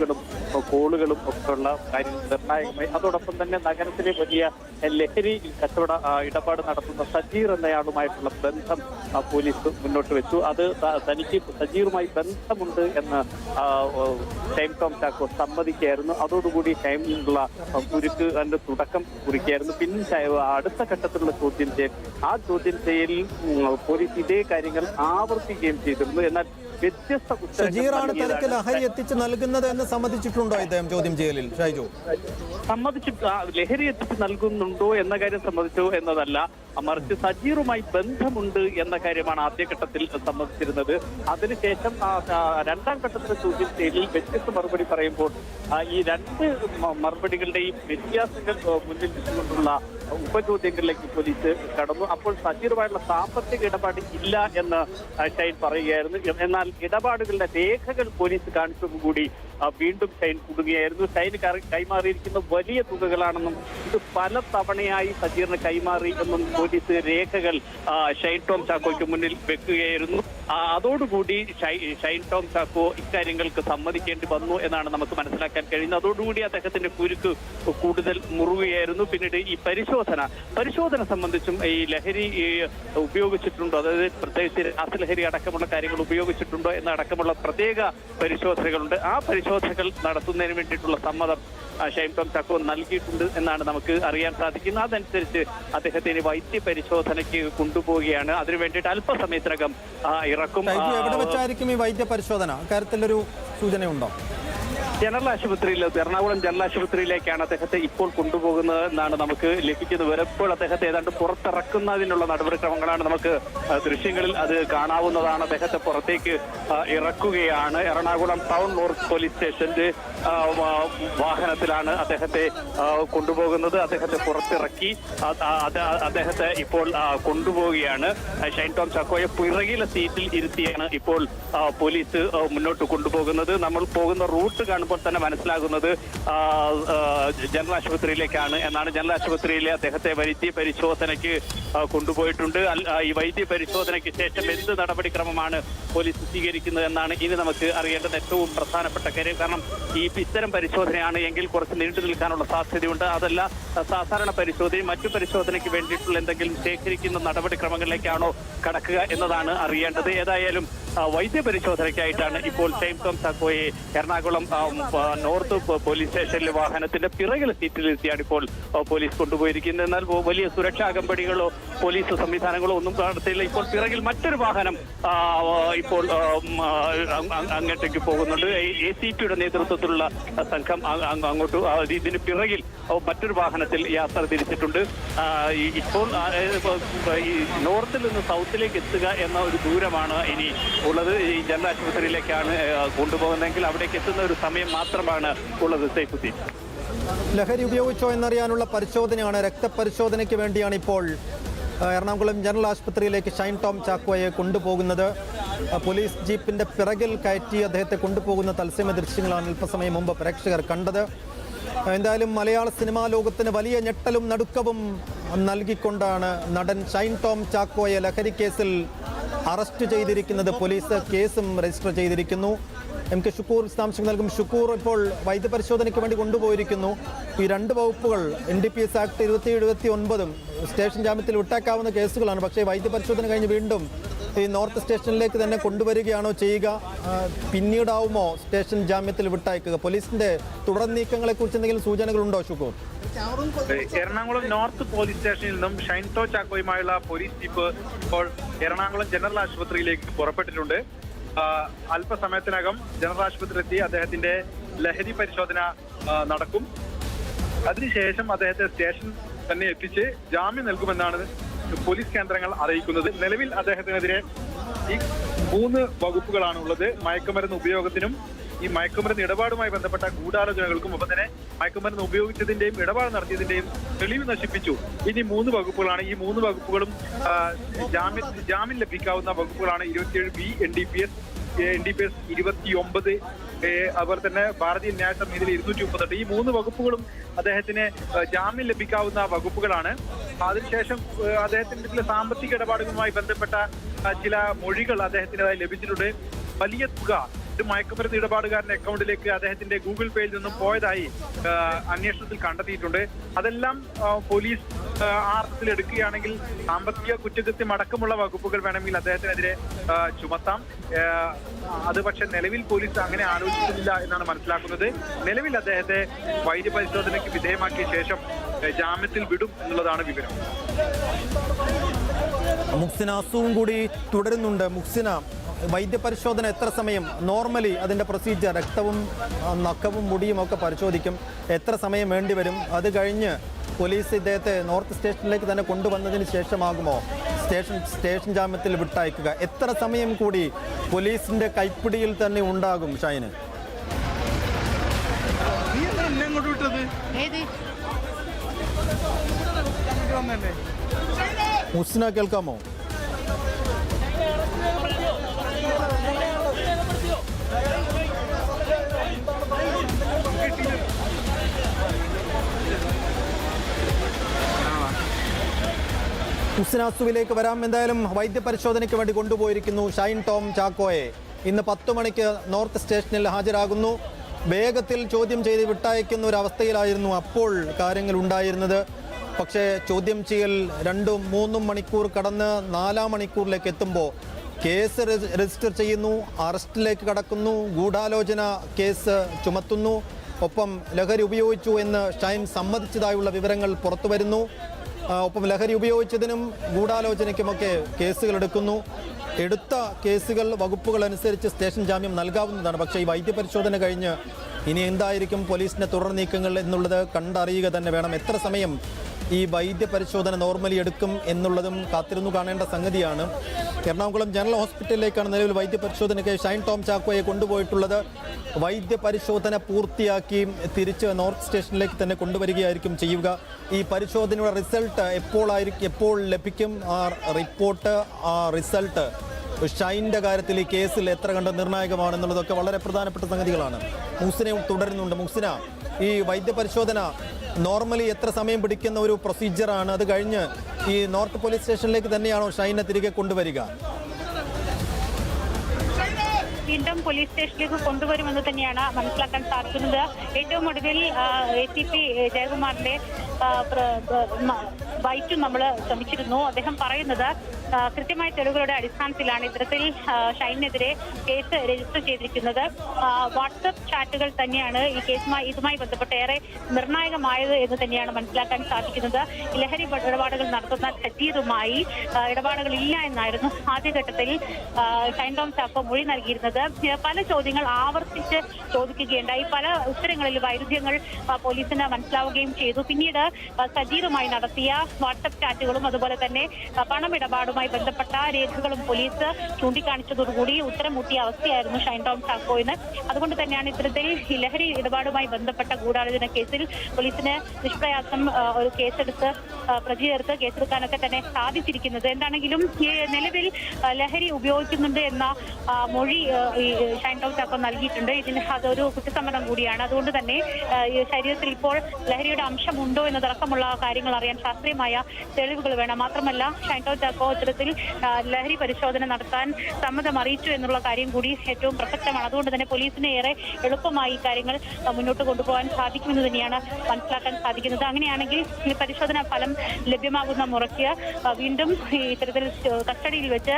ും കോളുകളും ഒക്കെ ഉള്ള കാര്യങ്ങൾ നിർണായകമായി. അതോടൊപ്പം തന്നെ നഗരത്തിലെ വലിയ ലഹരി കച്ചവട ഇടപാട് നടത്തുന്ന സജീർ എന്നയാളുമായിട്ടുള്ള ബന്ധം പോലീസ് മുന്നോട്ട് വെച്ചു. അത് തനിക്ക് സജീറുമായി ബന്ധമുണ്ട് എന്ന് ടൈം ടോം ചാക്കോ സമ്മതിക്കായിരുന്നു അതോടുകൂടി ടൈമിലുള്ള കുരുക്ക് അതിന്റെ തുടക്കം കുറിക്കായിരുന്നു പിന്നെ അടുത്ത ഘട്ടത്തിലുള്ള ചോദ്യം ചെയ്യൽ ആ ചോദ്യം ചെയ്യലിൽ പോലീസ് ഇതേ കാര്യങ്ങൾ ആവർത്തിക്കുകയും ചെയ്തിരുന്നു. എന്നാൽ വ്യത്യസ്ത ഷജീറാണ് തനിക്ക് ലഹരി എത്തിച്ച് നൽകുന്നത് എന്ന് സമ്മതിച്ചിട്ടുണ്ടോ ഇദ്ദേഹം ചോദ്യം ചെയ്യലിൽ ഷൈജു. സമ്മതിച്ചിട്ട് ലഹരി എത്തിച്ച് നൽകുന്നുണ്ടോ എന്ന കാര്യം സമ്മതിച്ചു എന്നതല്ല. മറിച്ച് സജീറുമായി ബന്ധമുണ്ട് എന്ന കാര്യമാണ് ആദ്യഘട്ടത്തിൽ സമ്മതിച്ചിരുന്നത്. അതിനുശേഷം രണ്ടാം ഘട്ടത്തിലെ ചോദ്യം ചെയ്യലിൽ വ്യത്യസ്ത മറുപടി പറയുമ്പോൾ ഈ രണ്ട് മറുപടികളുടെയും വ്യത്യാസങ്ങൾ മുന്നിൽ വെച്ചുകൊണ്ടുള്ള ഉപചോദ്യങ്ങളിലേക്ക് പോലീസ് കടന്നു. അപ്പോൾ സജീറുമായുള്ള സാമ്പത്തിക ഇടപാട് ഇല്ല എന്ന് ഷൈൻ പറയുകയായിരുന്നു. എന്നാൽ ഇടപാടുകളുടെ രേഖകൾ പോലീസ് കാണിച്ചതും കൂടി വീണ്ടും ഷൈൻ കുടുങ്ങിയായിരുന്നു ഷൈൻ കൈമാറിയിരിക്കുന്ന വലിയ തുകകളാണെന്നും ഇത് പല തവണയായി സജീറിന് കൈമാറി എന്നും പോലീസ് രേഖകൾ ഷൈൻ ടോം ചാക്കോയ്ക്ക് മുന്നിൽ വെക്കുകയായിരുന്നു. അതോടുകൂടി ഷൈൻ ടോം ചാക്കോ ഇക്കാര്യങ്ങൾക്ക് സമ്മതിക്കേണ്ടി വന്നു എന്നാണ് നമുക്ക് മനസ്സിലാക്കാൻ കഴിയുന്നത്. അതോടുകൂടി അദ്ദേഹത്തിന്റെ കുരുക്ക് കൂടുതൽ മുറുകയായിരുന്നു. പിന്നീട് ഈ പരിശോധന പരിശോധന സംബന്ധിച്ചും ഈ ലഹരി ഉപയോഗിച്ചിട്ടുണ്ടോ? അതായത് പ്രത്യേകിച്ച് രാസലഹരി അടക്കമുള്ള കാര്യങ്ങൾ ഉപയോഗിച്ചിട്ടുണ്ടോ? എന്നടക്കമുള്ള പ്രത്യേക പരിശോധനകളുണ്ട്. ആ പരിശോധനകൾ നടത്തുന്നതിന് വേണ്ടിയിട്ടുള്ള സമ്മതം ഷൈൻ ടോം ചാക്കോ നൽകിയിട്ടുണ്ട് എന്നാണ് നമുക്ക് അറിയാൻ സാധിക്കുന്നത്. അതനുസരിച്ച് അദ്ദേഹത്തിന് വൈദ്യ പരിശോധനയ്ക്ക് കൊണ്ടുപോവുകയാണ്. അതിനു വേണ്ടിയിട്ട് അല്പസമയത്തിനകം ഇറക്കും എവിടെ വെച്ചായിരിക്കും ഈ വൈദ്യ പരിശോധന അക്കാര്യത്തിലൊരു സൂചനയുണ്ടോ? ജനറൽ ആശുപത്രിയിൽ എറണാകുളം ജനറൽ ആശുപത്രിയിലേക്കാണ് അദ്ദേഹത്തെ ഇപ്പോൾ കൊണ്ടുപോകുന്നത് എന്നാണ് നമുക്ക് ലഭിക്കുന്ന വരെ ഇപ്പോൾ അദ്ദേഹത്തെ ഏതാണ്ട് പുറത്തിറക്കുന്നതിനുള്ള നടപടിക്രമങ്ങളാണ് നമുക്ക് ദൃശ്യങ്ങളിൽ അത് കാണാവുന്നതാണ്. അദ്ദേഹത്തെ പുറത്തേക്ക് ഇറക്കുകയാണ്. എറണാകുളം ടൗൺ നോർത്ത് പോലീസ് സ്റ്റേഷന്റെ വാഹനത്തിലാണ് അദ്ദേഹത്തെ കൊണ്ടുപോകുന്നത്. അദ്ദേഹത്തെ പുറത്തിറക്കി അദ്ദേഹത്തെ ഇപ്പോൾ കൊണ്ടുപോവുകയാണ്. ഷൈൻ ടോം ചാക്കോയെ പിറകിലെ സീറ്റിൽ ഇരുത്തിയാണ് ഇപ്പോൾ പോലീസ് മുന്നോട്ട് കൊണ്ടുപോകുന്നത്. നമ്മൾ പോകുന്ന റൂട്ട് കാണുമ്പോൾ തന്നെ മനസ്സിലാകുന്നത് ജനറൽ ആശുപത്രിയിലേക്കാണ് എന്നാണ് ജനറൽ ആശുപത്രിയിലെ അദ്ദേഹത്തെ വൈദ്യ പരിശോധനയ്ക്ക് കൊണ്ടുപോയിട്ടുണ്ട്. ഈ വൈദ്യ പരിശോധനയ്ക്ക് ശേഷം എന്ത് നടപടിക്രമമാണ് പോലീസ് സ്വീകരിക്കുന്നത് എന്നാണ് ഇനി നമുക്ക് അറിയേണ്ടത് ഏറ്റവും പ്രധാനപ്പെട്ട കാര്യം. കാരണം ഈ ഇത്തരം പരിശോധനയാണ് എങ്കിൽ കുറച്ച് നീണ്ടു നിൽക്കാനുള്ള സാധ്യതയുണ്ട്. അതല്ല സാധാരണ പരിശോധനയും മറ്റു പരിശോധനയ്ക്ക് വേണ്ടിയിട്ടുള്ള എന്തെങ്കിലും ശേഖരിക്കുന്ന നടപടിക്രമങ്ങളിലേക്കാണോ കടക്കുക എന്നതാണ് അറിയേണ്ടത്. ഏതായാലും ആ, വൈദ്യ പരിശോധനയ്ക്കായിട്ടാണ് ഇപ്പോൾ ടൈം ടോം സാക്കോയെ എറണാകുളം നോർത്ത് പോലീസ് സ്റ്റേഷനിലെ വാഹനത്തിന്റെ പിറകിലെ സീറ്റിലെത്തിയാണ് ഇപ്പോൾ പോലീസ് കൊണ്ടുപോയിരിക്കുന്നത്. എന്നാൽ വലിയ സുരക്ഷാ അകമ്പടികളോ പോലീസ് സംവിധാനങ്ങളോ ഒന്നും കാണത്തില്ല. ഇപ്പോൾ പിറകിൽ മറ്റൊരു വാഹനം ഇപ്പോൾ അങ്ങോട്ടേക്ക് പോകുന്നുണ്ട്. എ സി പിയുടെ നേതൃത്വത്തിലുള്ള സംഘം അങ്ങോട്ട് ഇതിന് പിറകിൽ മറ്റൊരു വാഹനത്തിൽ യാത്ര തിരിച്ചിട്ടുണ്ട്. ഇപ്പോൾ നോർത്തിൽ നിന്ന് സൗത്തിലേക്ക് എത്തുക എന്ന ഒരു ദൂരമാണ് ഇനി ഉള്ളത് ഈ ജനറൽ ആശുപത്രിയിലേക്കാണ് കൊണ്ടുപോകുന്നതെങ്കിൽ അവിടേക്ക് എത്തുന്ന ഒരു സമയം മാത്രമാണ് ഉള്ളത് സൈഫുദ്ദീൻ. ലഹരി ഉപയോഗിച്ചോ എന്നറിയാനുള്ള പരിശോധനയാണ് രക്തപരിശോധനയ്ക്ക് വേണ്ടിയാണ് ഇപ്പോൾ എറണാകുളം ജനറൽ ആശുപത്രിയിലേക്ക് ഷൈൻ ടോം ചാക്കോയെ കൊണ്ടുപോകുന്നത്. പോലീസ് ജീപ്പിന്റെ പിറകിൽ കയറ്റി അദ്ദേഹത്തെ കൊണ്ടുപോകുന്ന തത്സമയ ദൃശ്യങ്ങളാണ് അല്പസമയം മുമ്പ് പ്രേക്ഷകർ കണ്ടത്. എന്തായാലും മലയാള സിനിമാ ലോകത്തിന് വലിയ ഞെട്ടലും നടുക്കവും നൽകിക്കൊണ്ടാണ് നടൻ ഷൈൻ ടോം ചാക്കോയെ ലഹരി കേസിൽ അറസ്റ്റ് ചെയ്തിരിക്കുന്നത് പോലീസ് കേസും രജിസ്റ്റർ ചെയ്തിരിക്കുന്നു. എം കെ ഷുക്കൂർ വിശദാംശങ്ങൾ നൽകും. ഷുക്കൂർ ഇപ്പോൾ വൈദ്യപരിശോധനയ്ക്ക് വേണ്ടി കൊണ്ടുപോയിരിക്കുന്നു. ഈ രണ്ട് വകുപ്പുകൾ N D P S act ഇരുപത്തി എഴുപത്തി ഒൻപതും സ്റ്റേഷൻ ജാമ്യത്തിൽ വിട്ടേക്കാവുന്ന കേസുകളാണ്. പക്ഷേ വൈദ്യപരിശോധന കഴിഞ്ഞ് വീണ്ടും ഈ നോർത്ത് സ്റ്റേഷനിലേക്ക് തന്നെ കൊണ്ടുവരികയാണോ ചെയ്യുക? പിന്നീടാവുമോ സ്റ്റേഷൻ ജാമ്യത്തിൽ വിട്ടയക്കുക? പോലീസിന്റെ തുടർ നീക്കങ്ങളെക്കുറിച്ച് എന്തെങ്കിലും സൂചനകളുണ്ടോ ഷുക്കൂർ എറണാകുളം നോർത്ത് പോലീസ് സ്റ്റേഷനിൽ നിന്നും ഷൈൻടോ ചാക്കോയുമായുള്ള പോലീസ് ജീപ്പ് ഇപ്പോൾ എറണാകുളം ജനറൽ ആശുപത്രിയിലേക്ക് പുറപ്പെട്ടിട്ടുണ്ട്. അല്പസമയത്തിനകം ജനറൽ ആശുപത്രിയിലെത്തി അദ്ദേഹത്തിന്റെ ലഹരി പരിശോധന നടക്കും. അതിനുശേഷം അദ്ദേഹത്തെ സ്റ്റേഷൻ തന്നെ എത്തിച്ച് ജാമ്യം നൽകുമെന്നാണ് പോലീസ് കേന്ദ്രങ്ങൾ അറിയിക്കുന്നത്. നിലവിൽ അദ്ദേഹത്തിനെതിരെ ഈ മൂന്ന് വകുപ്പുകളാണ് ഉള്ളത് മയക്കുമരുന്ന് ഉപയോഗത്തിനും ഈ മയക്കുമരുന്ന് ഇടപാടുമായി ബന്ധപ്പെട്ട ഗൂഢാലോചനകൾക്കും ഒപ്പം തന്നെ മയക്കുമരുന്ന് ഉപയോഗിച്ചതിന്റെയും ഇടപാട് നടത്തിയതിന്റെയും തെളിവ് നശിപ്പിച്ചു. ഇനി മൂന്ന് വകുപ്പുകളാണ്. ഈ മൂന്ന് വകുപ്പുകളും ജാമ്യം ജാമ്യം ലഭിക്കാവുന്ന വകുപ്പുകളാണ്. ഇരുപത്തിയേഴ് B N D P S N D P S ഇരുപത്തി ഒമ്പത് അതുപോലെ തന്നെ ഭാരതീയ ന്യായ സംഹിതയിൽ ഇരുന്നൂറ്റി മുപ്പത്തെട്ട് ഈ മൂന്ന് വകുപ്പുകളും അദ്ദേഹത്തിന് ജാമ്യം ലഭിക്കാവുന്ന വകുപ്പുകളാണ്. അതിനുശേഷം അദ്ദേഹത്തിന്റെ ചില സാമ്പത്തിക ഇടപാടുകളുമായി ബന്ധപ്പെട്ട ചില മൊഴികൾ അദ്ദേഹത്തിന്റെതായി ലഭിച്ചിട്ടുണ്ട്. വലിയ തുക ഒരു മയക്കുമരുന്ന് ഇടപാടുകാരന്റെ അക്കൗണ്ടിലേക്ക് അദ്ദേഹത്തിന്റെ ഗൂഗിൾ പേയിൽ നിന്നും പോയതായി അന്വേഷണത്തിൽ കണ്ടെത്തിയിട്ടുണ്ട്. അതെല്ലാം പോലീസ് ആ, ആ അർത്ഥത്തിൽ എടുക്കുകയാണെങ്കിൽ സാമ്പത്തിക കുറ്റകൃത്യം അടക്കമുള്ള വകുപ്പുകൾ വേണമെങ്കിൽ അദ്ദേഹത്തിനെതിരെ ചുമത്താം. അത് പക്ഷെ നിലവിൽ പോലീസ് അങ്ങനെ ആലോചിക്കുന്നില്ല എന്നാണ് മനസ്സിലാക്കുന്നത്. നിലവിൽ അദ്ദേഹത്തെ വൈദ്യപരിശോധനയ്ക്ക് വിധേയമാക്കിയ ശേഷം ജാമ്യത്തിൽ വിടും എന്നുള്ളതാണ് വിവരം. മുക്സിന അസുഖം കൂടി തുടരുന്നുണ്ട്. മുക്സിന വൈദ്യപരിശോധന എത്ര സമയം? നോർമലി അതിന്റെ പ്രൊസീജിയർ രക്തവും നഖവും മുടിയും ഒക്കെ പരിശോധിക്കും. എത്ര സമയം വേണ്ടിവരും അത് കഴിഞ്ഞ് പോലീസ് ഇദ്ദേഹത്തെ നോർത്ത് സ്റ്റേഷനിലേക്ക് തന്നെ കൊണ്ടുവന്നതിന് ശേഷമാകുമോ? സ്റ്റേഷൻ സ്റ്റേഷൻ ജാമ്യത്തിൽ വിട്ടയക്കുക. എത്ര സമയം കൂടി പോലീസിന്റെ കൈപ്പിടിയിൽ തന്നെ ഉണ്ടാകും ഷൈന്? മുസ്ന കേൾക്കാമോ? മുസ്നാസുവിലേക്ക് വരാം. എന്തായാലും വൈദ്യപരിശോധനയ്ക്ക് വേണ്ടി കൊണ്ടുപോയിരിക്കുന്നു ഷൈൻ ടോം ചാക്കോയെ. ഇന്ന് പത്ത് മണിക്ക് നോർത്ത് സ്റ്റേഷനിൽ ഹാജരാകുന്നു. വേഗത്തിൽ ചോദ്യം ചെയ്ത് വിട്ടയക്കുന്ന ഒരു അവസ്ഥയിലായിരുന്നു അപ്പോൾ കാര്യങ്ങൾ ഉണ്ടായിരുന്നത്. പക്ഷേ ചോദ്യം ചെയ്യൽ രണ്ടും മൂന്നും മണിക്കൂർ കടന്ന് നാലാം മണിക്കൂറിലേക്ക് എത്തുമ്പോൾ കേസ് രജിസ്റ്റർ ചെയ്യുന്നു അറസ്റ്റിലേക്ക് കടക്കുന്നു ഗൂഢാലോചന കേസ് ചുമത്തുന്നു. ഒപ്പം ലഹരി ഉപയോഗിച്ചു എന്ന് ഷൈൻ സമ്മതിച്ചതായുള്ള വിവരങ്ങൾ പുറത്തു വരുന്നു ആ, ഒപ്പം ലഹരി ഉപയോഗിച്ചതിനും ഗൂഢാലോചനയ്ക്കുമൊക്കെ കേസുകൾ എടുക്കുന്നു. എടുത്ത കേസുകൾ വകുപ്പുകൾ അനുസരിച്ച് സ്റ്റേഷൻ ജാമ്യം നൽകാവുന്നതാണ്. പക്ഷേ ഈ വൈദ്യപരിശോധന കഴിഞ്ഞ് ഇനി എന്തായിരിക്കും പോലീസിന്റെ തുടർ നീക്കങ്ങൾ എന്നുള്ളത് കണ്ടറിയുക തന്നെ വേണം. എത്ര സമയം ഈ വൈദ്യ പരിശോധന നോർമലി എടുക്കും എന്നുള്ളതും കാത്തിരുന്നു കാണേണ്ട സംഗതിയാണ്. എറണാകുളം ജനറൽ ഹോസ്പിറ്റലിലേക്കാണ് നിലവിൽ വൈദ്യ പരിശോധനയ്ക്ക് ഷൈൻ ടോം ചാക്കോയെ കൊണ്ടുപോയിട്ടുള്ളത്. വൈദ്യ പരിശോധന പൂർത്തിയാക്കി തിരിച്ച് നോർത്ത് സ്റ്റേഷനിലേക്ക് തന്നെ കൊണ്ടുവരികയായിരിക്കും ചെയ്യുക. ഈ പരിശോധനയുടെ റിസൾട്ട് എപ്പോഴായിരിക്കും എപ്പോൾ ലഭിക്കും ആ റിപ്പോർട്ട് ആ റിസൾട്ട്? ഷൈന്റെ കാര്യത്തിൽ ഈ കേസിൽ എത്ര കണ്ട് നിർണായകമാണെന്നുള്ളതൊക്കെ വളരെ പ്രധാനപ്പെട്ട സംഗതികളാണ്. മുസിനെ തുടരുന്നുണ്ട്. മുസിന ഈ വൈദ്യപരിശോധന നോർമലി എത്ര സമയം പിടിക്കുന്ന ഒരു പ്രൊസീജിയറാണ് അത് കഴിഞ്ഞ് ഈ നോർത്ത് പോലീസ് സ്റ്റേഷനിലേക്ക് തന്നെയാണോ ഷൈനെ തിരികെ കൊണ്ടുവരിക? വീണ്ടും പോലീസ് സ്റ്റേഷനിലേക്ക് കൊണ്ടുവരുമെന്ന് തന്നെയാണ് മനസ്സിലാക്കാൻ സാധിക്കുന്നത്. ഏറ്റവും ഒടുവിൽ എ സി പി ജയകുമാറിന്റെ ബൈറ്റും നമ്മൾ ശ്രമിച്ചിരുന്നു. അദ്ദേഹം പറയുന്നത് കൃത്യമായ തെളിവുകളുടെ അടിസ്ഥാനത്തിലാണ് ഇത്തരത്തിൽ ഷൈനെതിരെ കേസ് രജിസ്റ്റർ ചെയ്തിരിക്കുന്നത്. വാട്സപ്പ് ചാറ്റുകൾ തന്നെയാണ് ഈ കേസുമായി ഇതുമായി ബന്ധപ്പെട്ട് ഏറെ നിർണായകമായത് എന്ന് തന്നെയാണ് മനസ്സിലാക്കാൻ സാധിക്കുന്നത്. ലഹരി ഇടപാടുകൾ നടത്തുന്ന ഖജീറുമായി ഇടപാടുകൾ ഇടപാടുകളില്ല എന്നായിരുന്നു ആദ്യഘട്ടത്തിൽ ഷൈൻ ടോം ചാക്കോ മൊഴി നൽകിയിരുന്നത്. പല ചോദ്യങ്ങൾ ആവർത്തിച്ച് ചോദിക്കുകയുണ്ടായി. പല ഉത്തരങ്ങളിൽ വൈരുദ്ധ്യങ്ങൾ പോലീസിന് മനസ്സിലാവുകയും ചെയ്തു. പിന്നീട് സജീറുമായി നടത്തിയ വാട്സപ്പ് ചാറ്റുകളും അതുപോലെ തന്നെ പണമിടപാടുമായി ബന്ധപ്പെട്ട രേഖകളും പോലീസ് ചൂണ്ടിക്കാണിച്ചതോടുകൂടി ഉത്തരം മുട്ടിയ അവസ്ഥയായിരുന്നു ഷൈൻ ടോം ചാക്കോയിന് അതുകൊണ്ട് തന്നെയാണ് ഇത്തരത്തിൽ ലഹരി ഇടപാടുമായി ബന്ധപ്പെട്ട ഗൂഢാലോചന കേസിൽ പോലീസിന് നിഷ്പ്രയാസം ഒരു കേസെടുത്ത് പ്രതി ചേർത്ത് കേസെടുക്കാനൊക്കെ തന്നെ സാധിച്ചിരിക്കുന്നത്. എന്താണെങ്കിലും നിലവിൽ ലഹരി ഉപയോഗിക്കുന്നുണ്ട് എന്ന മൊഴി ഈ ഷൈൻ ടോം ചാക്കോ നൽകിയിട്ടുണ്ട്. ഇതിന് അതൊരു കുറ്റസമ്മതം കൂടിയാണ്. അതുകൊണ്ട് തന്നെ ശരീരത്തിൽ ഇപ്പോൾ ലഹരിയുടെ അംശമുണ്ടോ എന്നതടക്കമുള്ള കാര്യങ്ങൾ അറിയാൻ ശാസ്ത്രീയമായ തെളിവുകൾ വേണം. മാത്രമല്ല ഷൈൻടോ ചാക്കോ ഇത്തരത്തിൽ ലഹരി പരിശോധന നടത്താൻ സമ്മതം അറിയിച്ചു എന്നുള്ള കാര്യം കൂടി ഏറ്റവും പ്രസക്തമാണ്. അതുകൊണ്ട് തന്നെ പോലീസിന് ഏറെ എളുപ്പമായി കാര്യങ്ങൾ മുന്നോട്ട് കൊണ്ടുപോകാൻ സാധിക്കുമെന്ന് തന്നെയാണ് മനസ്സിലാക്കാൻ സാധിക്കുന്നത്. അങ്ങനെയാണെങ്കിൽ ഈ പരിശോധനാ ഫലം ലഭ്യമാകുന്ന മുറയ്ക്ക് വീണ്ടും ഇത്തരത്തിൽ കസ്റ്റഡിയിൽ വെച്ച്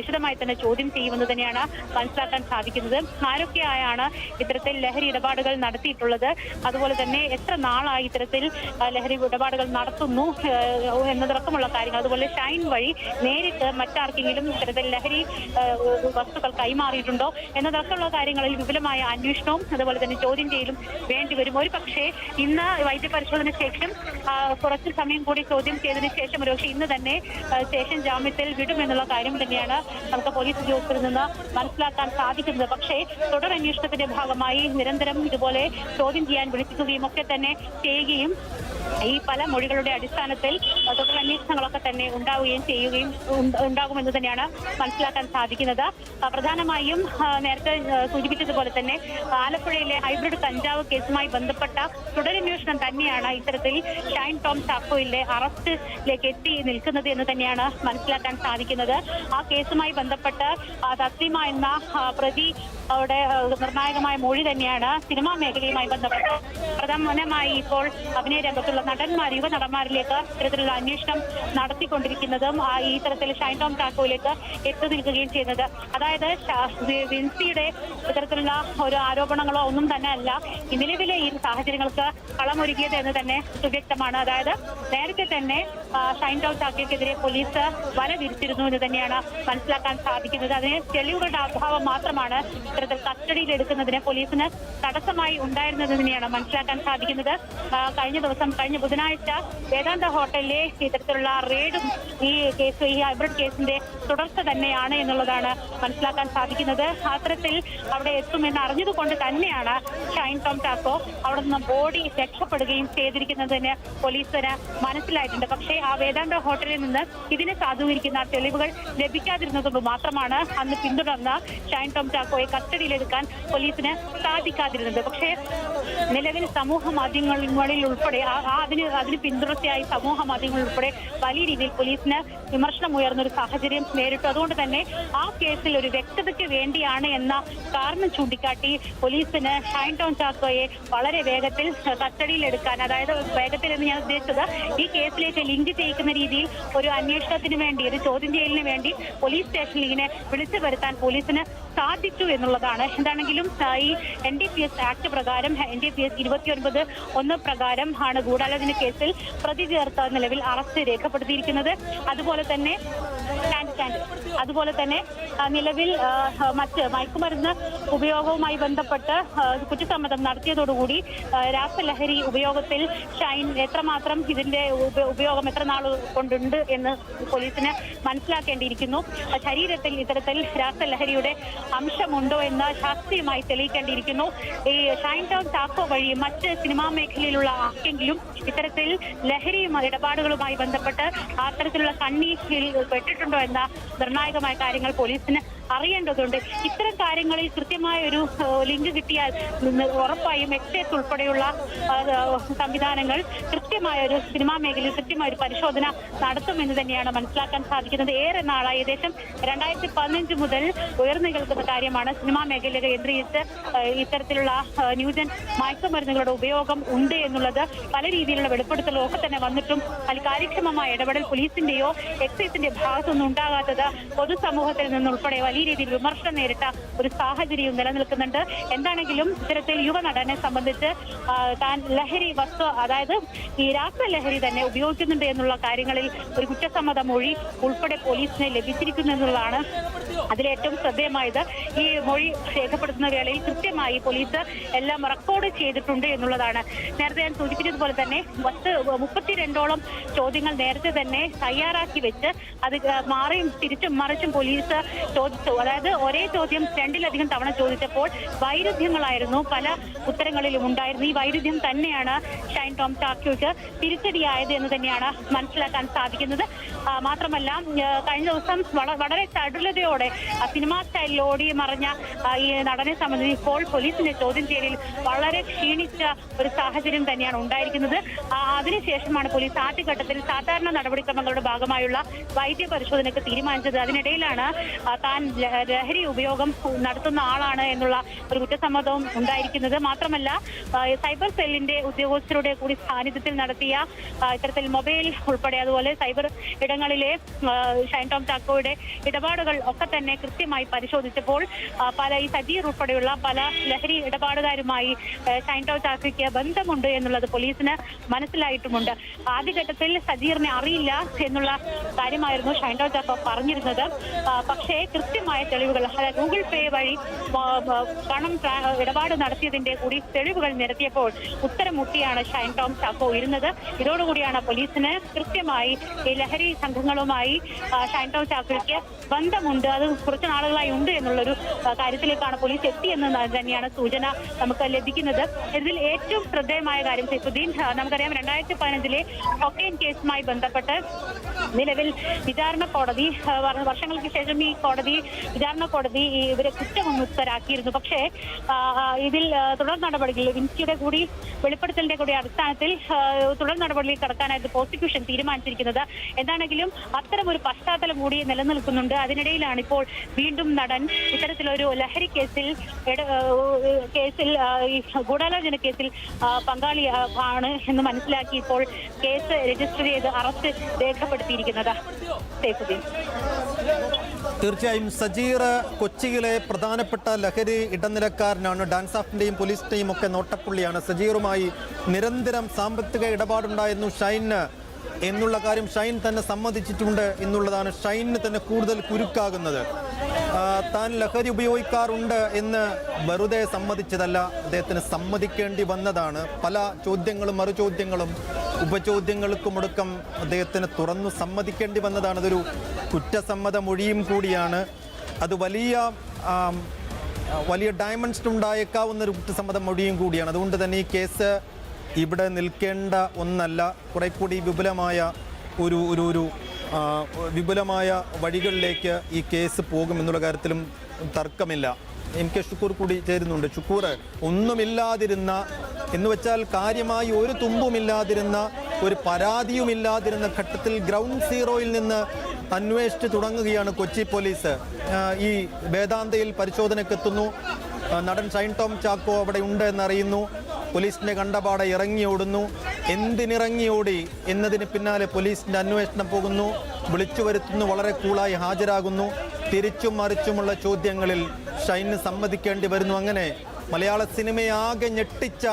വിശദമായി തന്നെ ചോദ്യം ചെയ്യുമെന്ന് തന്നെയാണ് മനസ്സിലാക്കാൻ സാധിക്കുന്നത്. ആരൊക്കെയായാണ് ഇത്തരത്തിൽ ലഹരി ഇടപാടുകൾ നടത്തിയിട്ടുള്ളത്? അതുപോലെ തന്നെ എത്ര നാളായി ഇത്തരത്തിൽ ലഹരി ഇടപാടുകൾ നടത്തുന്നു? എന്നതടക്കമുള്ള കാര്യങ്ങൾ. അതുപോലെ ഷൈൻ വഴി നേരിട്ട് മറ്റാർക്കെങ്കിലും ഇത്തരത്തിൽ ലഹരി വസ്തുക്കൾ കൈമാറിയിട്ടുണ്ടോ എന്നതടക്കമുള്ള കാര്യങ്ങളിൽ വിപുലമായ അന്വേഷണവും അതുപോലെ തന്നെ ചോദ്യം ചെയ്യലും വേണ്ടിവരും ഒരു പക്ഷേ ഇന്ന് വൈദ്യപരിശോധന ശേഷം കുറച്ച് സമയം കൂടി ചോദ്യം ചെയ്തതിന് ശേഷം ഒരുപക്ഷെ ഇന്ന് തന്നെ സ്റ്റേഷൻ ജാമ്യത്തിൽ വിടുമെന്നുള്ള കാര്യം തന്നെയാണ് നമുക്ക് പോലീസ് ഉദ്യോഗസ്ഥരിൽ നിന്ന് മനസ്സിലാക്കാൻ സാധിക്കുന്നത്. പക്ഷേ തുടരന്വേഷണത്തിന്റെ ഭാഗമായി നിരന്തരം ഇതുപോലെ ചോദ്യം ചെയ്യാൻ വിളിപ്പിക്കുകയും ഒക്കെ തന്നെ ചെയ്യുകയും ഈ പല മൊഴികളുടെ അടിസ്ഥാനത്തിൽ തുടർ അന്വേഷണങ്ങളൊക്കെ തന്നെ ഉണ്ടാവുകയും ചെയ്യുകയും ഉണ്ട- ഉണ്ടാകുമെന്ന് തന്നെയാണ് മനസ്സിലാക്കാൻ സാധിക്കുന്നത്. പ്രധാനമായും നേരത്തെ സൂചിപ്പിച്ചതുപോലെ തന്നെ ആലപ്പുഴയിലെ ഹൈബ്രിഡ് കഞ്ചാവ് കേസുമായി ബന്ധപ്പെട്ട തുടരന്വേഷണം തന്നെയാണ് ഇത്തരത്തിൽ ഷൈൻ ടോം ചാക്കോയിലെ അറസ്റ്റിലേക്ക് എത്തി നിൽക്കുന്നത് എന്ന് തന്നെയാണ് മനസ്സിലാക്കാൻ സാധിക്കുന്നത്. ആ കേസുമായി ബന്ധപ്പെട്ട് തസ്ലിമ എന്ന പ്രതി അവിടെ നിർണായകമായ മൊഴി തന്നെയാണ് സിനിമാ മേഖലയുമായി ബന്ധപ്പെട്ട്. പ്രധാനമായി ഇപ്പോൾ അഭിനയ രംഗത്തുള്ള നടന്മാർ യുവ നടന്മാരിലേക്ക് ഇത്തരത്തിലുള്ള അന്വേഷണം നടത്തിക്കൊണ്ടിരിക്കുന്നതും ഈ തരത്തിൽ ഷൈൻ ടോം ചാക്കോയിലേക്ക് എത്തി നിൽക്കുകയും ചെയ്യുന്നത്. അതായത് വിൻസിയുടെ ഇത്തരത്തിലുള്ള ഒരു ആരോപണങ്ങളോ ഒന്നും തന്നെ അല്ല. നിലവിലെ ഈ സാഹചര്യങ്ങൾക്ക് കളമൊരുക്കിയത് എന്ന് തന്നെ സുവ്യക്തമാണ്. അതായത് നേരത്തെ തന്നെ ഷൈൻ ടോം ചാക്കോയ്ക്കെതിരെ പോലീസ് വല വിരിച്ചിരുന്നു എന്ന് തന്നെയാണ് മനസ്സിലാക്കാൻ സാധിക്കുന്നത്. അതിന് തെളിവുകളുടെ അഭാവം മാത്രമാണ് ഇത്തരത്തിൽ കസ്റ്റഡിയിൽ എടുക്കുന്നതിന് പോലീസിന് തടസ്സമായി ഉണ്ടായിരുന്നതിനെയാണ് മനസ്സിലാക്കാൻ സാധിക്കുന്നത്. കഴിഞ്ഞ ദിവസം കഴിഞ്ഞ ബുധനാഴ്ച വേദാന്ത ഹോട്ടലിലെ ഇത്തരത്തിലുള്ള റെയ്ഡും ഈ കേസ് ഈ ഹൈബ്രിഡ് കേസിന്റെ തുടർച്ച തന്നെയാണ് എന്നുള്ളതാണ് മനസ്സിലാക്കാൻ സാധിക്കുന്നത്. അത്തരത്തിൽ അവിടെ എത്തുമെന്ന് അറിഞ്ഞതുകൊണ്ട് തന്നെയാണ് ഷൈൻ ടോം ടാക്കോ അവിടെ നിന്ന് ബോഡി രക്ഷപ്പെടുകയും ചെയ്തിരിക്കുന്നതിന് പോലീസിന് മനസ്സിലായിട്ടുണ്ട്. പക്ഷേ ആ വേദാന്ത ഹോട്ടലിൽ നിന്ന് ഇതിനെ സാധൂകരിക്കുന്ന തെളിവുകൾ ലഭിക്കാതിരുന്നതുകൊണ്ട് മാത്രമാണ് അന്ന് പിന്തുടർന്ന ഷൈൻ ടോം ചാക്കോയെ കസ്റ്റഡിയിലെടുക്കാൻ പോലീസിന് സാധിക്കാതിരുന്നത് പക്ഷേ നിലവിൽ സമൂഹ മാധ്യമങ്ങളിൽ ഉൾപ്പെടെ അതിന് അതിന് പിന്തുടർച്ചയായി സമൂഹ മാധ്യമങ്ങളിൽ ഉൾപ്പെടെ വലിയ രീതിയിൽ പോലീസിന് വിമർശനം ഉയർന്ന ഒരു സാഹചര്യം നേരിട്ടു. അതുകൊണ്ട് തന്നെ ആ കേസിൽ ഒരു വ്യക്തതയ്ക്ക് വേണ്ടിയാണ് എന്ന കാരണം ചൂണ്ടിക്കാട്ടി പോലീസിന് ഷൈൻ ടൗൺ ചാക്കോയെ വളരെ വേഗത്തിൽ കസ്റ്റഡിയിലെടുക്കാൻ അതായത് വേഗത്തിൽ എന്ന് ഞാൻ ഉദ്ദേശിച്ചത് ഈ കേസിലേക്ക് ലിങ്ക് ചെയ്യിക്കുന്ന രീതിയിൽ ഒരു അന്വേഷണത്തിന് വേണ്ടി ഒരു ചോദ്യം ചെയ്യലിന് വേണ്ടി പോലീസ് സ്റ്റേഷനിൽ ഇങ്ങനെ വിളിച്ചു വരുത്താൻ പോലീസിന് സാധിച്ചു എന്നുള്ളതാണ്. എന്താണെങ്കിലും ഈ N D P S act പ്രകാരം എൻ ഡി പി എസ് ഇരുപത്തിയൊൻപത് ഒന്ന് പ്രകാരം ആണ് ഗൂഢാലോചന കേസിൽ പ്രതി ചേർത്ത നിലവിൽ അറസ്റ്റ് രേഖപ്പെടുത്തിയിരിക്കുന്നത്. അതുപോലെ തന്നെ സ്റ്റാൻഡ് സ്റ്റാൻഡ് അതുപോലെ തന്നെ നിലവിൽ മറ്റ് മയക്കുമരുന്ന് ഉപയോഗവുമായി ബന്ധപ്പെട്ട് കുറ്റസമ്മതം നടത്തിയതോടുകൂടി രാസലഹരി ഉപയോഗത്തിൽ ഷൈൻ എത്രമാത്രം ഇതിന്റെ ഉപയോഗം എത്ര നാൾ കൊണ്ടുണ്ട് എന്ന് പോലീസിന് മനസ്സിലാക്കേണ്ടിയിരിക്കുന്നു. ശരീരത്തിൽ ഇത്തരത്തിൽ രാസലഹരിയുടെ അംശമുണ്ടോ എന്ന് ശാസ്ത്രീയമായി തെളിയിക്കേണ്ടിയിരിക്കുന്നു. ഈ ഷൈൻ ടൗൺ ചാക്കോ വഴി മറ്റ് സിനിമാ മേഖലയിലുള്ള ആർക്കെങ്കിലും ഇത്തരത്തിൽ ലഹരി ഇടപാടുകളുമായി ബന്ധപ്പെട്ട് അത്തരത്തിലുള്ള കണ്ണീരിൽ പെട്ടിട്ടുണ്ടോ എന്ന നിർണായകമായ കാര്യങ്ങൾ പോലീസിന് അറിയേണ്ടതുണ്ട്. ഇത്തരം കാര്യങ്ങളിൽ കൃത്യമായ ഒരു ലിങ്ക് കിട്ടിയാൽ ഉറപ്പായും എക്സൈസ് ഉൾപ്പെടെയുള്ള സംവിധാനങ്ങൾ കൃത്യമായ ഒരു സിനിമാ മേഖലയിൽ കൃത്യമായ ഒരു പരിശോധന നടത്തുമെന്ന് തന്നെയാണ് മനസ്സിലാക്കാൻ സാധിക്കുന്നത്. ഏറെ നാളായി. ഏകദേശം രണ്ടായിരത്തി പതിനഞ്ച് മുതൽ ഉയർന്നു കേൾക്കുന്ന കാര്യമാണ് സിനിമാ മേഖല കേന്ദ്രീകരിച്ച് ഇത്തരത്തിലുള്ള ന്യൂജൻ മയക്കുമരുന്നുകളുടെ ഉപയോഗം ഉണ്ട് എന്നുള്ളത് പല രീതിയിലുള്ള വെളിപ്പെടുത്തലൊക്കെ തന്നെ വന്നിട്ടും അതിൽ കാര്യക്ഷമമായ ഇടപെടൽ പോലീസിന്റെയോ എക്സൈസിന്റെ ഭാഗത്തുനിന്നും ഉണ്ടാകാത്തത് പൊതുസമൂഹത്തിൽ നിന്നുൾപ്പെടെ വലിയ രീതിയിൽ വിമർശനം നേരിട്ട ഒരു സാഹചര്യവും നിലനിൽക്കുന്നുണ്ട്. എന്താണെങ്കിലും ഇത്തരത്തിൽ യുവനടനെ സംബന്ധിച്ച് താൻ ലഹരി വസ്തു അതായത് ഈ രാസലഹരി തന്നെ ഉപയോഗിക്കുന്നുണ്ട് എന്നുള്ള കാര്യങ്ങളിൽ ഒരു കുറ്റസമ്മത മൊഴി ഉൾപ്പെടെ പോലീസിനെ ലഭിച്ചിരിക്കുന്നു എന്നുള്ളതാണ് അതിലേറ്റവും ശ്രദ്ധേയമായത്. ഈ മൊഴി രേഖപ്പെടുത്തുന്ന വേളയിൽ കൃത്യമായി പോലീസ് എല്ലാം റെക്കോർഡ് ചെയ്തിട്ടുണ്ട് എന്നുള്ളതാണ്. നേരത്തെ ഞാൻ സൂചിപ്പിച്ചതുപോലെ തന്നെ പത്ത് മുപ്പത്തിരണ്ടോളം ചോദ്യങ്ങൾ നേരത്തെ തന്നെ തയ്യാറാക്കി വെച്ച് അത് മാറിയും തിരിച്ചും മറിച്ചും പോലീസ് ചോദിച്ചു അതായത് ഒരേ ചോദ്യം രണ്ടിലധികം തവണ ചോദിച്ചപ്പോൾ വൈരുദ്ധ്യങ്ങളായിരുന്നു. പല ഉത്തരങ്ങളിലും ഉണ്ടായിരുന്നു. ഈ വൈരുദ്ധ്യം തന്നെയാണ് ഷൈൻ ടോം ചാക്കോയ്ക്ക് തിരിച്ചടിയായത് എന്ന് തന്നെയാണ് മനസ്സിലാക്കാൻ സാധിക്കുന്നത്. മാത്രമല്ല കഴിഞ്ഞ ദിവസം വളരെ ചടുലതയോടെ സിനിമാ സ്റ്റൈലിൽ ഓടി മറിഞ്ഞ ഈ നടനെ സംബന്ധിച്ച് ഇപ്പോൾ പോലീസിന്റെ ചോദ്യം ചെയ്യലിൽ വളരെ ക്ഷീണിച്ച ഒരു സാഹചര്യം തന്നെയാണ് ഉണ്ടായിരിക്കുന്നത്. അതിനുശേഷമാണ് പോലീസ് ആദ്യഘട്ടത്തിൽ സാധാരണ നടപടിക്രമങ്ങളുടെ ഭാഗമായുള്ള വൈദ്യ പരിശോധനയ്ക്ക് തീരുമാനിച്ചത്. അതിനിടയിലാണ് താൻ ലഹരി ഉപയോഗം നടത്തുന്ന ആളാണ് എന്നുള്ള ഒരു കുറ്റസമ്മതവും ഉണ്ടായിരിക്കുന്നത്. മാത്രമല്ല സൈബർ സെല്ലിന്റെ ഉദ്യോഗസ്ഥരുടെ കൂടി സാന്നിധ്യത്തിൽ നടത്തിയ ഇത്തരത്തിൽ മൊബൈൽ ഉൾപ്പെടെ അതുപോലെ സൈബർ ഇടങ്ങളിലെ ഷൈൻ ടോം ചാക്കോയുടെ ഇടപാടുകൾ ഒക്കെ തന്നെ കൃത്യമായി പരിശോധിച്ചപ്പോൾ പല ഈ സജീർ ഉൾപ്പെടെയുള്ള പല ലഹരി ഇടപാടുകാരുമായി ഷൈൻ ടോം ചാക്കോയ്ക്ക് ബന്ധമുണ്ട് എന്നുള്ളത് പോലീസിന് മനസ്സിലായിട്ടുമുണ്ട്. ആദ്യഘട്ടത്തിൽ സജീറിനെ അറിയില്ല എന്നുള്ള കാര്യമായിരുന്നു ഷൈൻ ടോം ചാക്കോ പറഞ്ഞിരുന്നത്. പക്ഷേ കൃത്യമായി വ്യക്തമായ തെളിവുകൾ അതായത് ഗൂഗിൾ പേ വഴി പണം ഇടപാട് നടത്തിയതിന്റെ കൂടി തെളിവുകൾ നിരത്തിയപ്പോൾ ഉത്തരം മുട്ടിയാണ് ഷൈൻ ടോം ചാക്കോ ഇരുന്നത്. ഇതോടുകൂടിയാണ് പോലീസിന് കൃത്യമായി ഈ ലഹരി സംഘങ്ങളുമായി ഷൈൻ ടോം ചാക്കോയ്ക്ക് ബന്ധമുണ്ട്. അത് കുറച്ച് നാളുകളായി ഉണ്ട് എന്നുള്ളൊരു കാര്യത്തിലേക്കാണ് പോലീസ് എത്തിയെന്ന് തന്നെയാണ് സൂചന നമുക്ക് ലഭിക്കുന്നത്. ഇതിൽ ഏറ്റവും ശ്രദ്ധേയമായ കാര്യം സൈഫുദ്ദീൻ നമുക്കറിയാം രണ്ടായിരത്തി പതിനഞ്ചിലെ കൊക്കൈൻ കേസുമായി ബന്ധപ്പെട്ട് നിലവിൽ വിചാരണ കോടതി വർഷങ്ങൾക്ക് ശേഷം ഈ കോടതി വിചാരണ കോടതി ഇവരെ കുറ്റമുക്തരാക്കിയിരുന്നു പക്ഷേ ഇതിൽ തുടർ നടപടികൾ വിൻസിയുടെ കൂടി വെളിപ്പെടുത്തലിന്റെ കൂടി അടിസ്ഥാനത്തിൽ തുടർ നടപടിയിൽ കടക്കാനായിട്ട് പ്രോസിക്യൂഷൻ തീരുമാനിച്ചിരിക്കുന്നത് എന്താണെങ്കിലും അത്തരം ഒരു പശ്ചാത്തലം കൂടി നിലനിൽക്കുന്നുണ്ട്. അതിനിടയിലാണ് ഇപ്പോൾ വീണ്ടും നടൻ ഇത്തരത്തിലൊരു ലഹരി കേസിൽ കേസിൽ ഗൂഢാലോചന കേസിൽ പങ്കാളി ആണ് എന്ന് മനസ്സിലാക്കി ഇപ്പോൾ കേസ് രജിസ്റ്റർ ചെയ്ത് അറസ്റ്റ് രേഖപ്പെടുത്തിയിരിക്കുന്നത് സൈഫുദ്ദീൻ തീർച്ചയായും സജീർ കൊച്ചിയിലെ പ്രധാനപ്പെട്ട ലഹരി ഇടനിലക്കാരനാണ്. ഡാൻസ് ഓഫിന്റെയും പോലീസിന്റെയും ഒക്കെ നോട്ടപ്പുള്ളിയാണ്. സജീറുമായി നിരന്തരം സാമ്പത്തിക ഇടപാടുണ്ടായിരുന്നു. ഷൈന് എന്നുള്ള കാര്യം ഷൈൻ തന്നെ സമ്മതിച്ചിട്ടുണ്ട് എന്നുള്ളതാണ് ഷൈനിന് തന്നെ കൂടുതൽ കുരുക്കാകുന്നത്. താൻ ലഹരി ഉപയോഗിക്കാറുണ്ട് എന്ന് വെറുതെ സമ്മതിച്ചതല്ല അദ്ദേഹത്തിന് സമ്മതിക്കേണ്ടി വന്നതാണ്. പല ചോദ്യങ്ങളും മറുചോദ്യങ്ങളും ഉപചോദ്യങ്ങൾക്കുമൊടുക്കം അദ്ദേഹത്തിന് തുറന്നു സമ്മതിക്കേണ്ടി വന്നതാണ്. അതൊരു കുറ്റസമ്മത മൊഴിയും കൂടിയാണ്. അത് വലിയ വലിയ ഡയമണ്ട്സ് ഉണ്ടായേക്കാവുന്ന ഒരു കുറ്റസമ്മത മൊഴിയും കൂടിയാണ്. അതുകൊണ്ട് തന്നെ ഈ കേസ് ഇവിടെ നിൽക്കേണ്ട ഒന്നല്ല കുറെ കൂടി വിപുലമായ ഒരു ഒരു ഒരു വിപുലമായ വഴികളിലേക്ക് ഈ കേസ് പോകും എന്നുള്ള കാര്യത്തിലും തർക്കമില്ല. എം കെ ഷുക്കൂർ കൂടി ചേരുന്നുണ്ട്. ഷുക്കൂർ ഒന്നുമില്ലാതിരുന്ന എന്ന് വെച്ചാൽ കാര്യമായി ഒരു തുമ്പുമില്ലാതിരുന്ന ഒരു പരാതിയുമില്ലാതിരുന്ന ഘട്ടത്തിൽ ഗ്രൗണ്ട് സീറോയിൽ നിന്ന് അന്വേഷിച്ച് തുടങ്ങുകയാണ് കൊച്ചി പോലീസ്. ഈ വേദാന്തയിൽ പരിശോധനക്കെത്തുന്നു നടൻ ഷൈൻ ടോം ചാക്കോ അവിടെ ഉണ്ട് എന്നറിയുന്നു. പോലീസിന്റെ കണ്ടപാടെ ഇറങ്ങി ഓടുന്നു. എന്തിനിറങ്ങി ഓടി എന്നതിന് പിന്നാലെ പോലീസിന്റെ അന്വേഷണം പോകുന്നു. വിളിച്ചു വരുത്തുന്നു വളരെ കൂളായി ഹാജരാകുന്നു. തിരിച്ചും മറിച്ചുമുള്ള ചോദ്യങ്ങളിൽ ഷൈന് സമ്മതിക്കേണ്ടി വരുന്നു. അങ്ങനെ മലയാള സിനിമയാകെ ഞെട്ടിച്ച